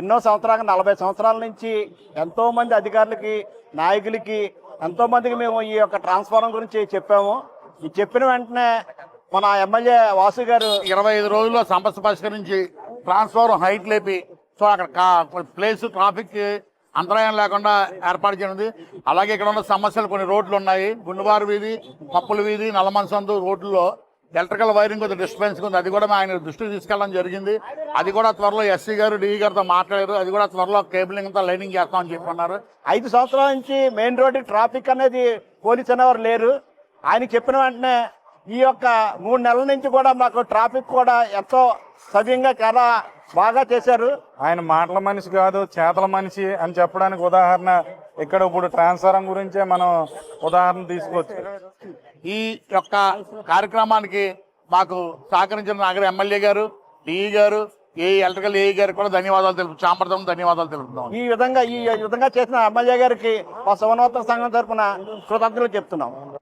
ఎన్నో సంవత్సరాలు నలభై సంవత్సరాల నుంచి ఎంతో మంది అధికారులకి నాయకులకి ఎంతో మందికి మేము ఈ యొక్క ట్రాన్స్ఫారం గురించి చెప్పాము. ఈ చెప్పిన వెంటనే మన ఎమ్మెల్యే వాసు గారు ఇరవై ఐదు రోజుల్లో సమస్య పరిష్కరించి ట్రాన్స్ఫారం హైట్ లేపి సో అక్కడ ప్లేస్ ట్రాఫిక్ అంతరాయం లేకుండా ఏర్పాటు చేయనుంది. అలాగే ఇక్కడ ఉన్న సమస్యలు కొన్ని రోడ్లు ఉన్నాయి. గుండువారు వీధి పప్పుల వీధి నల్లమనసందు రోడ్లలో ఎలక్ట్రికల్ వైరింగ్ కొంచెం డిస్టర్బెన్స్ ఉంది. అది కూడా ఆయన దృష్టికి తీసుకెళ్ళడం జరిగింది. అది కూడా త్వరలో ఎస్సీ గారు డిఈ గారితో మాట్లాడారు. అది కూడా త్వరలో కేబులింగ్ అంతా లైనింగ్ చేస్తామని చెప్పన్నారు. ఐదు సంవత్సరాల నుంచి మెయిన్ రోడ్డు ట్రాఫిక్ అనేది పోలీస్ అనేవారు లేరు. ఆయన చెప్పిన వెంటనే ఈ యొక్క మూడు నెలల నుంచి కూడా మాకు ట్రాఫిక్ కూడా ఎంతో సవ్యంగా చాలా బాగా చేశారు. ఆయన మాటల మనిషి కాదు చేతల మనిషి అని చెప్పడానికి ఉదాహరణ ఇక్కడ ఇప్పుడు ట్రాన్స్ఫారం గురించే మనం ఉదాహరణ తీసుకోవచ్చు ఈ యొక్క కార్యక్రమానికి మాకు సహకరించిన నగర ఎమ్మెల్యే గారు డిఈ గారు ఏ ఎలక్ట్రికల్ ఏఈ గారికి కూడా ధన్యవాదాలు తెలుపు చాంపడతాం ధన్యవాదాలు తెలుపుతున్నాం. ఈ విధంగా ఈ విధంగా చేసిన ఎమ్మెల్యే గారికి మా శివనోత్తర సంఘం తరపున కృతజ్ఞతలు చెప్తున్నాం.